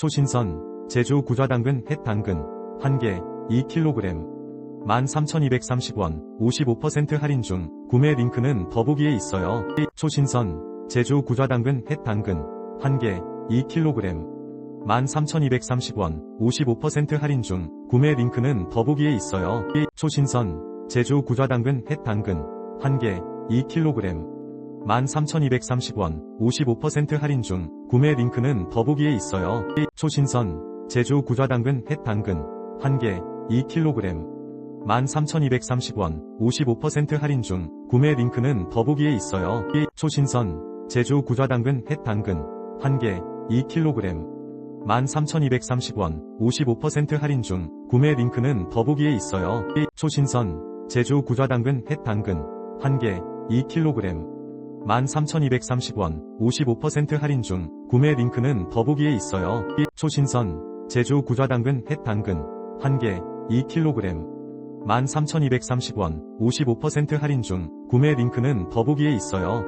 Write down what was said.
초신선, 제주 구좌당근 햇당근, 1개, 2kg, 13,230원, 55% 할인 중, 구매 링크는 더보기에 있어요. 초신선, 제주 구좌당근 햇당근, 1개, 2kg, 13,230원, 55% 할인 중, 구매 링크는 더보기에 있어요. 초신선, 제주 구좌당근 햇당근, 1개, 2kg, 13,230원, 55% 할인 중, 구매 링크는 더보기에 있어요. 초신선, 제주 구좌당근 햇당근, 1개, 2kg, 13,230원, 55% 할인 중, 구매 링크는 더보기에 있어요. 초신선, 제주 구좌당근 햇당근, 1개, 2kg, 13,230원, 55% 할인 중, 구매 링크는 더보기에 있어요. 초신선, 제주 구좌당근 햇당근, 1개, 2kg, 13,230원, 55% 할인 중, 구매 링크는 더보기에 있어요. 초신선, 제주 구좌당근 햇당근, 1개, 2kg, 13,230원, 55% 할인 중, 구매 링크는 더보기에 있어요.